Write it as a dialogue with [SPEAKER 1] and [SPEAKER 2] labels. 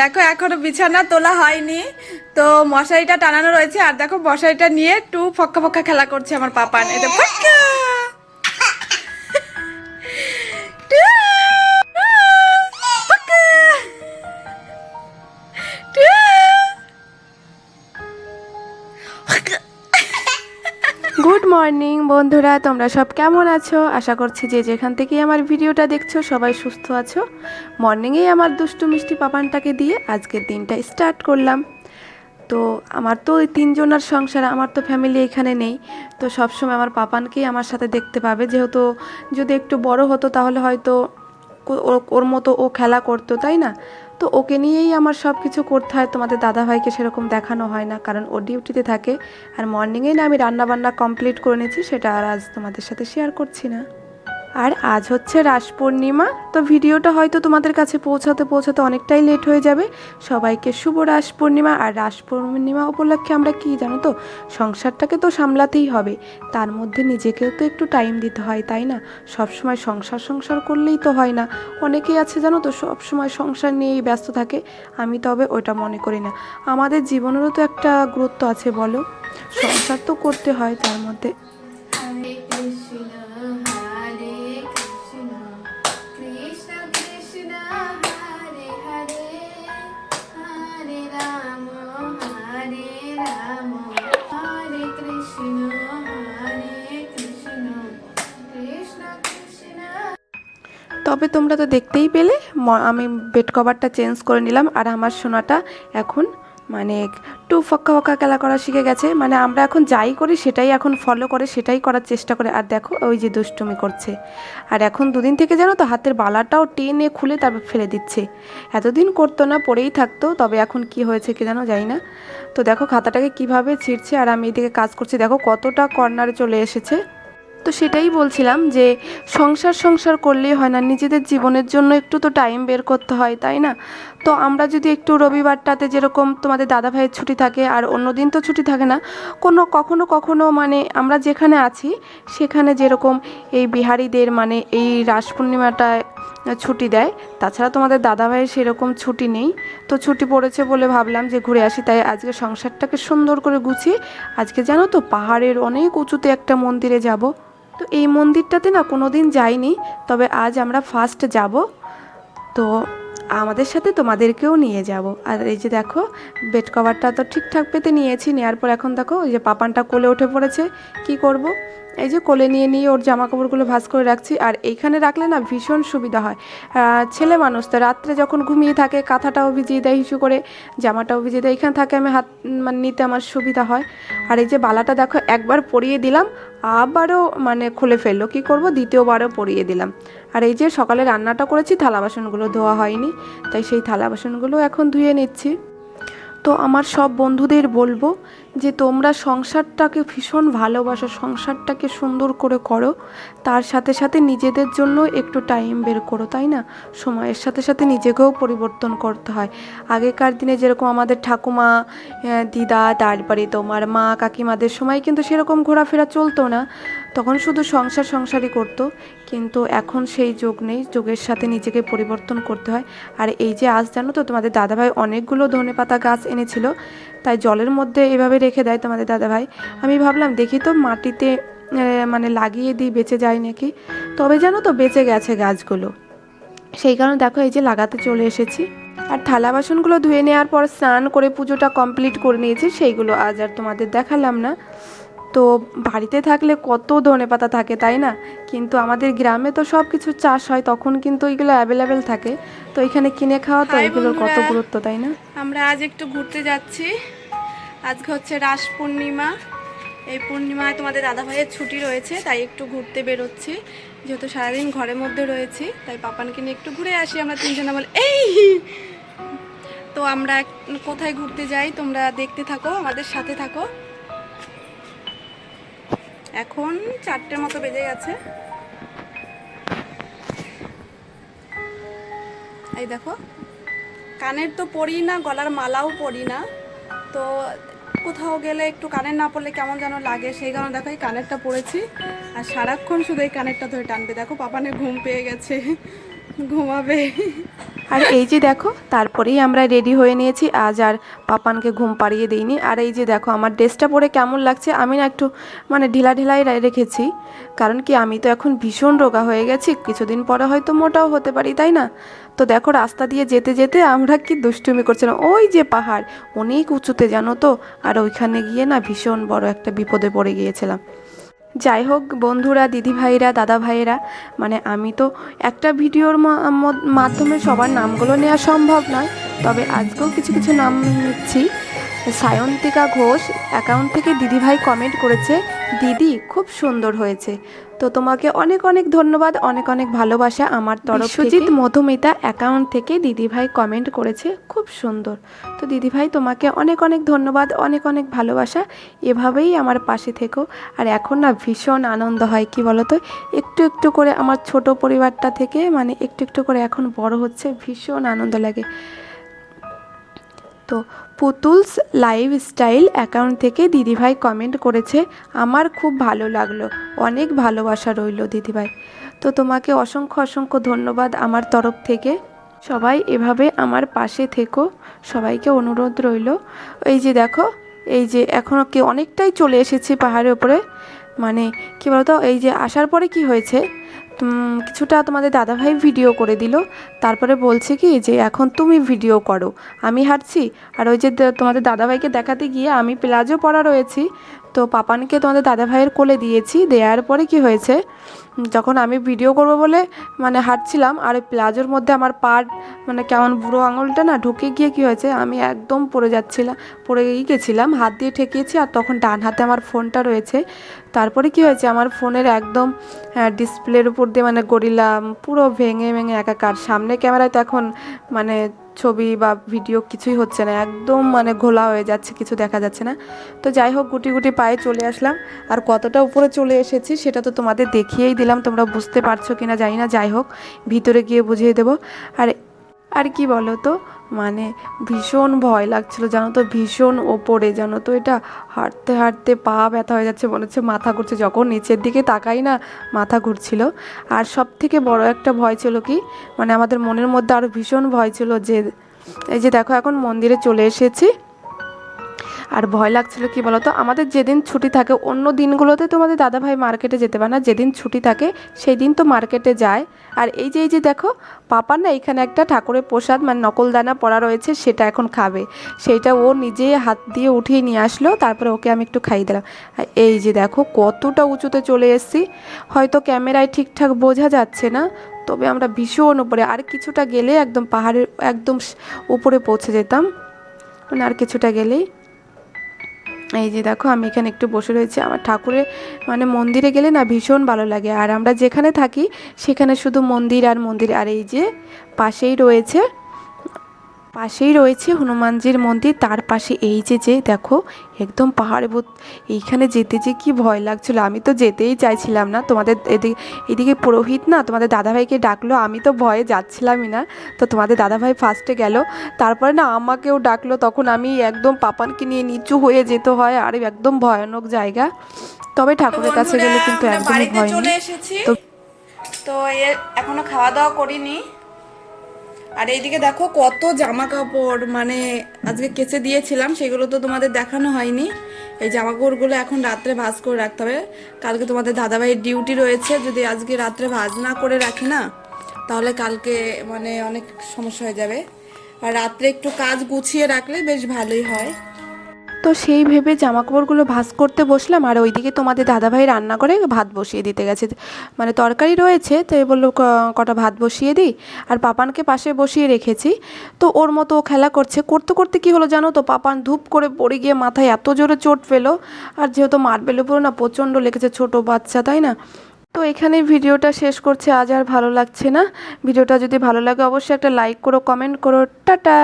[SPEAKER 1] দেখো, এখনও বিছানা তোলা হয়নি। তো মশারিটা টানানো রয়েছে, আর দেখো, মশারিটা নিয়ে একটু ফক্কা ফক্কা খেলা করছে আমার পাপান। এটা ফক্কা! টু। টু। গুড মর্নিং বন্ধুরা, তোমরা সব কেমন আছো? আশা করছি যে যেখান থেকেই আমার ভিডিওটা দেখছ, সবাই সুস্থ আছো। মর্নিংয়েই আমার দুষ্টু মিষ্টি পাপানটাকে দিয়ে আজকের দিনটা স্টার্ট করলাম। তো আমার তো ওই তিনজনের সংসার, আমার তো ফ্যামিলি এখানে নেই। তো সবসময় আমার পাপানকেই আমার সাথে দেখতে পাবে। যেহেতু যদি একটু বড় হতো, তাহলে হয়তো ওর- মতো ও খেলা করতো, তাই না? তো ওকে নিয়েই আমার সব কিছু করতে হয়, তোমাদের দাদাভাইকে সেরকম দেখানো হয় না, কারণ ও ডিউটিতে থাকে। আর মর্নিংয়ে না আমি রান্নাবান্না কমপ্লিট করে নিয়েছি, সেটা আর আজ তোমাদের সাথে শেয়ার করছি না। আর আজ হচ্ছে রাস পূর্ণিমা, তো ভিডিওটা হয়তো তোমাদের কাছে পৌঁছাতে পৌঁছাতে অনেকটাই লেট হয়ে যাবে। সবাইকে শুভ রাস পূর্ণিমা, আর রাস পূর্ণিমা উপলক্ষে আমরা কি জানো তো, সংসারটাকে তো সামলাতেই হবে। তার মধ্যে নিজেকেও তো একটু টাইম দিতে হয়, তাই না? সব সময় সংসার সংসার করলেই তো হয় না। অনেকেই আছে জানো তো সব সময় সংসার নিয়েই ব্যস্ত থাকে। আমি তবে ওটা মনে করি না। আমাদের জীবনেরও তো একটা গুরুত্ব আছে, বলো? সংসার তো করতে হয় তার মধ্যে। তবে তোমরা তো দেখতেই পেলে আমি বেড কভারটা চেঞ্জ করে নিলাম আর আমার সোনাটা এখন মানে একটু ফক্কা ফক্কা খেলা করা শিখে গেছে। মানে আমরা এখন যাই করি সেটাই এখন ফলো করে, সেটাই করার চেষ্টা করে। আর দেখো, ওই যে দুষ্টুমি করছে। আর এখন দুদিন থেকে জানো তো, হাতের বালাটাও টেনে খুলে তারপর ফেলে দিচ্ছে। এতদিন করতো না, পড়েই থাকতো, তবে এখন কি হয়েছে কি জানো, জানি না। তো দেখো, খাতাটাকে কীভাবে ছিঁড়ছে আর আমি এদিকে কাজ করছি। দেখো, কতটা কর্নারে চলে এসেছে। তো সেটাই বলছিলাম যে সংসার সংসার করলেই হয় না, নিজেদের জীবনের জন্য একটু তো টাইম বের করতে হয়, তাই না? তো আমরা যদি একটু রবিবারটাতে যেরকম তোমাদের দাদা ভাইয়ের ছুটি থাকে আর অন্য দিন তো ছুটি থাকে না, কোনো কখনো কখনো মানে আমরা যেখানে আছি সেখানে যেরকম এই বিহারিদের মানে এই রাস পূর্ণিমাটায় ছুটি দেয়, তাছাড়া তোমাদের দাদা ভাইয়ের সেরকম ছুটি নেই। তো ছুটি পড়েছে বলে ভাবলাম যে ঘুরে আসি, তাই আজকে সংসারটাকে সুন্দর করে গুছিয়ে আজকে জানো তো পাহাড়ের অনেক উঁচুতে একটা মন্দিরে যাব। তো এই মন্দিরটাতে না কোনো দিন যাইনি তবে আজ আমরা ফার্স্ট যাব। তো আমাদের সাথে তোমাদেরকেও নিয়ে যাব। আর এই যে দেখো বেড কভারটা তো ঠিকঠাক পেতে নিয়েছি নেওয়ার পর এখন দেখো, ওই যে পাপানটা কোলে উঠে পড়েছে, কি করব? এই যে কোলে নিয়ে নিয়ে ওর জামা কাপড়গুলো ভাঁজ করে রাখছি, আর এইখানে রাখলে না ভীষণ সুবিধা হয়। ছেলে মানুষ তো রাত্রে যখন ঘুমিয়ে থাকে, কাঁথাটাও ভিজিয়ে দেয় হিসু করে, জামাটাও ভিজিয়ে দেয় এখানে থাকে আমি হাত মানে নিতে আমার সুবিধা হয়। আর এই যে বালাটা দেখো, একবার পরিয়ে দিলাম, আবারও মানে খুলে ফেলল, কি করব? দ্বিতীয়বারও পরিয়ে দিলাম। আর এই যে সকালে রান্নাটা করেছি, থালা বাসনগুলো ধোয়া হয়নি। তাই সেই থালা বাসনগুলো এখন ধুয়ে নিচ্ছি। তো আমার সব বন্ধুদের বলব যে তোমরা সংসারটাকে ভীষণ ভালোবাসো, সংসারটাকে সুন্দর করে করো, তার সাথে সাথে নিজেদের জন্য একটু টাইম বের করো, তাই না? সময়ের সাথে সাথে নিজেকেও পরিবর্তন করতে হয়। আগেকার দিনে যেরকম আমাদের ঠাকুমা দিদা, তারপরে তোমার মা, কাকিমাদের সময় কিন্তু সেরকম ঘোরাফেরা চলতো না। তখন শুধু সংসার সংসারই করতো। কিন্তু এখন সেই যোগ নেই, যোগের সাথে নিজেকে পরিবর্তন করতে হয়। আর এই যে আজ জানো তো, তোমাদের দাদাভাই অনেকগুলো ধনেপাতা গাছ এনেছিল, তাই জলের মধ্যে এভাবে রেখে দেয় তোমাদের দাদাভাই। আমি ভাবলাম, দেখি তো মাটিতে মানে লাগিয়ে দিই, বেঁচে যায় নাকি? তবে জানো তো, বেঁচে গেছে গাছগুলো। সেই কারণে দেখো, এই যে লাগাতে চলে এসেছি। আর থালা বাসনগুলো ধুয়ে নেওয়ার পর স্নান করে পুজোটা কমপ্লিট করে নিয়েছি, সেইগুলো আজ আর তোমাদের দেখালাম না। তো বাড়িতে থাকলে কত ধনে পাতা থাকে তাই না? কিন্তু আমাদের গ্রামে তো সব কিছু চাষ হয় তখন কিন্তু এগুলো অ্যাভেলেবেল থাকে। তো এখানে কিনে খাওয়া তো এগুলোর কত গুরুত্ব তাই না?
[SPEAKER 2] আমরা আজ একটু ঘুরতে যাচ্ছি। আজকে হচ্ছে রাস পূর্ণিমা। এই পূর্ণিমায় তোমাদের দাদা ভাইয়ের ছুটি রয়েছে তাই একটু ঘুরতে বেরোচ্ছি। যেহেতু সারাদিন ঘরের মধ্যে রয়েছি তাই পাপানকে নিয়ে একটু ঘুরে আসি আমরা তিনজনে বলে এই! তো আমরা কোথায় ঘুরতে যাই তোমরা দেখতে থাকো আমাদের সাথে থাকো। এখন চারটের মতো বেজে গেছে। এই দেখো, কানের তো পরি না, গলার মালাও পরি না। তো কোথাও গেলে একটু কানের না পড়লে কেমন যেন লাগে, সেই কারণে দেখো এই কানেরটা পরেছি। আর সারাক্ষণ শুধু এই কানেরটা ধরে টানবে। দেখো পাপানে ঘুম পেয়ে গেছে, ঘুমাবে।
[SPEAKER 1] আর এই যে দেখো, তারপরেই আমরা রেডি হয়ে নিয়েছি। আজ আর পাপানকে ঘুম পাড়িয়ে দিইনি। আর এই যে দেখো, আমার ড্রেসটা পরে কেমন লাগছে, আমি না একটু মানে ঢিলা ঢিলাই রেখেছি। কারণ কি, আমি তো এখন ভীষণ রোগা হয়ে গেছি। কিছুদিন পরে হয়তো মোটাও হতে পারি, তাই না? তো দেখো, রাস্তা দিয়ে যেতে যেতে আমরা কি দুষ্টুমি করছিলাম। ওই যে পাহাড়, অনেক উঁচুতে জানো তো? আর ওইখানে গিয়ে না ভীষণ বড় একটা বিপদে পড়ে গিয়েছিলাম। যাই হোক, বন্ধুরা, দিদিভাইরা দাদা ভাইয়েরা মানে আমি তো একটা ভিডিওর মাধ্যমে সবার নামগুলো নেওয়া সম্ভব নয়, তবে আজকেও কিছু কিছু নাম নিচ্ছি। সায়ন্তিকা ঘোষ অ্যাকাউন্ট থেকে দিদিভাই কমেন্ট করেছে, দিদি, খুব সুন্দর হয়েছে। তো তোমাকে অনেক অনেক ধন্যবাদ, অনেক অনেক ভালোবাসা আমার তরফ সুজিত মধুমিতা অ্যাকাউন্ট থেকে দিদিভাই কমেন্ট করেছে, খুব সুন্দর। তো দিদিভাই, তোমাকে অনেক অনেক ধন্যবাদ, অনেক অনেক ভালোবাসা। এভাবেই আমার পাশে থেকো। আর এখন না ভীষণ আনন্দ হয়, কি বলো তো একটু একটু করে আমার ছোট পরিবারটা থেকে মানে একটু একটু করে এখন বড় হচ্ছে, ভীষণ আনন্দ লাগে। তো পুতুলস লাইফস্টাইল অ্যাকাউন্ট থেকে দিদিভাই কমেন্ট করেছে, আমার খুব ভালো লাগল, অনেক ভালোবাসা রইল দিদিভাই। তো তোমাকে অসংখ্য অসংখ্য ধন্যবাদ আমার তরফ থেকে। সবাই এভাবে আমার পাশে থেকো, সবাইকে অনুরোধ রইল। এই যে দেখো, এই যে এখনও কি অনেকটাই চলে এসেছি পাহাড়ের উপরে। মানে কি বলতো, এই যে আসার পরে কি হয়েছে? কিছুটা তোমাদের দাদাভাই ভিডিও করে দিল। তারপরে বলছে কি যে, এখন তুমি ভিডিও করো। আমি হাঁটছি। আর ওই যে তোমাদের দাদাভাইকে দেখাতে গিয়ে আমি প্লাজো পরা রয়েছি। তো পাপানকে তোমাদের দাদা ভাইয়ের কোলে দিয়েছি দেওয়ার পরে কি হয়েছে? যখন আমি ভিডিও করব বলে মানে হাঁটছিলাম, আর ওই প্লাজোর মধ্যে আমার পা মানে কেমন বুড়ো আঙুলটা না ঢুকে গিয়ে কি হয়েছে, আমি একদম পড়ে যাচ্ছিলাম পড়েই গেছিলাম, হাত দিয়ে ঠেকিয়েছি, আর তখন ডান হাতে আমার ফোনটা রয়েছে। তারপরে কি হয়েছে, আমার ফোনের একদম ডিসপ্লের উপর দিয়ে মানে গড়িলা পুরো ভেঙে ভেঙে একাকার। সামনে ক্যামেরায় তো এখন মানে ছবি বা ভিডিও কিছুই হচ্ছে না। একদম মানে ঘোলা হয়ে যাচ্ছে, কিছু দেখা যাচ্ছে না। তো যাই হোক, গুটি গুটি পায়ে চলে আসলাম। আর কতটা উপরে চলে এসেছি সেটা তো তোমাদের দেখিয়েই দিলাম, তোমরা বুঝতে পারছ কিনা জানি না। যাই হোক, ভিতরে গিয়ে বুঝিয়ে দেবো। আর আর কি বলো তো? মানে ভীষণ ভয় লাগছিল, জানো তো, ভীষণ ওপরে, জানো তো, এটা হাঁটতে হাঁটতে পা ব্যথা হয়ে যাচ্ছে, মনে হচ্ছে মাথা ঘুরছে, যখন নিচের দিকে তাকাই না, মাথা ঘুরছিল। আর সব থেকে বড় একটা ভয় ছিল কি মানে আমাদের মনের মধ্যে আরও ভীষণ ভয় ছিল যে, এই যে দেখো, এখন মন্দিরে চলে এসেছি। আর ভয় লাগছিল কি বলতো? আমাদের যেদিন ছুটি থাকে, অন্য দিনগুলোতে তোমাদের দাদাভাই মার্কেটে যেতে পারে না। যেদিন ছুটি থাকে সেই দিন তো মার্কেটে যায়। আর এই যে এই যে দেখো, পাপার না এখানে একটা ঠাকুরের প্রসাদ মানে নকলদানা পড়া রয়েছে, সেটা এখন খাবে। সেইটা ও নিজে হাত দিয়ে উঠিয়ে নিয়ে আসলো, তারপরে ওকে আমি একটু খাইয়ে দিলাম। এই যে দেখো, কতটা উঁচুতে চলে এসেছি। হয়তো ক্যামেরায় ঠিকঠাক বোঝা যাচ্ছে না, তবে আমরা ভীষণ উপরে, আর কিছুটা গেলে একদম পাহাড়ের, একদম উপরে পৌঁছে যেতাম। মানে আর কিছুটা গেলেই এই যে দেখো, আমি এখানে একটু বসে রয়েছি। আমার ঠাকুরের মানে মন্দিরে গেলে না ভীষণ ভালো লাগে। আর আমরা যেখানে থাকি, সেখানে শুধু মন্দির আর মন্দির। আর এই যে পাশেই রয়েছে পাশেই রয়েছে হনুমানজির মন্দির। তার পাশে এই যে যে দেখো একদম পাহাড় এইখানে যেতে যে কি ভয় লাগছিল। আমি তো যেতেই চাইছিলাম না। তোমাদের এদিকে এদিকে পুরোহিত না তোমাদের দাদাভাইকে ডাকলো। আমি তো ভয়ে যাচ্ছিলামই না। তো তোমাদের দাদাভাই ফার্স্টে গেল। তারপরে না আমাকেও ডাকলো। তখন আমি একদম পাপানকে নিয়ে নিচু হয়ে যেতে হয়। আর একদম ভয়ানক জায়গা। তবে ঠাকুরের কাছে গেলে কিন্তু একদমই ভয় নেই। তো-
[SPEAKER 2] তো এ এখনও খাওয়া দাওয়া করিনি। আর এইদিকে দেখো কত জামা কাপড় মানে আজকে কেচে দিয়েছিলাম, সেগুলো তো তোমাদের দেখানো হয়নি। এই জামা কাপড়গুলো এখন রাত্রে ভাজ করে রাখতে হবে। কালকে তোমাদের দাদাভাইয়ের ডিউটি রয়েছে, যদি আজকে রাত্রে ভাজ না করে রাখি না, তাহলে কালকে মানে অনেক সমস্যা হয়ে যাবে। আর রাত্রে একটু কাজ গুছিয়ে রাখলে বেশ ভালোই হয়।
[SPEAKER 1] তো সেই ভেবে জামা কাপড়গুলো ভাঁজ করতে বসলাম। আর ওইদিকে তোমাদের দাদাভাই রান্না করে ভাত বসিয়ে দিতে গেছে। মানে তরকারি রয়েছে, তো এ বলল কটা ভাত বসিয়ে দিই। আর পাপানকে পাশে বসিয়ে রেখেছি। তো ওর মতো ও খেলা করছে। করতে করতে কি হলো জানো তো, পাপান ধূপ করে পড়ে গিয়ে মাথায় এত জোরে চোট পেল। আর যেহেতু মার্বেলের উপরে না প্রচণ্ড লেগেছে ছোট বাচ্চা, তাই না? তো এখানে ভিডিওটা শেষ করছে। আজ আর ভালো লাগছে না। ভিডিওটা যদি ভালো লাগে, অবশ্যই একটা লাইক করো, কমেন্ট করো। টাটা!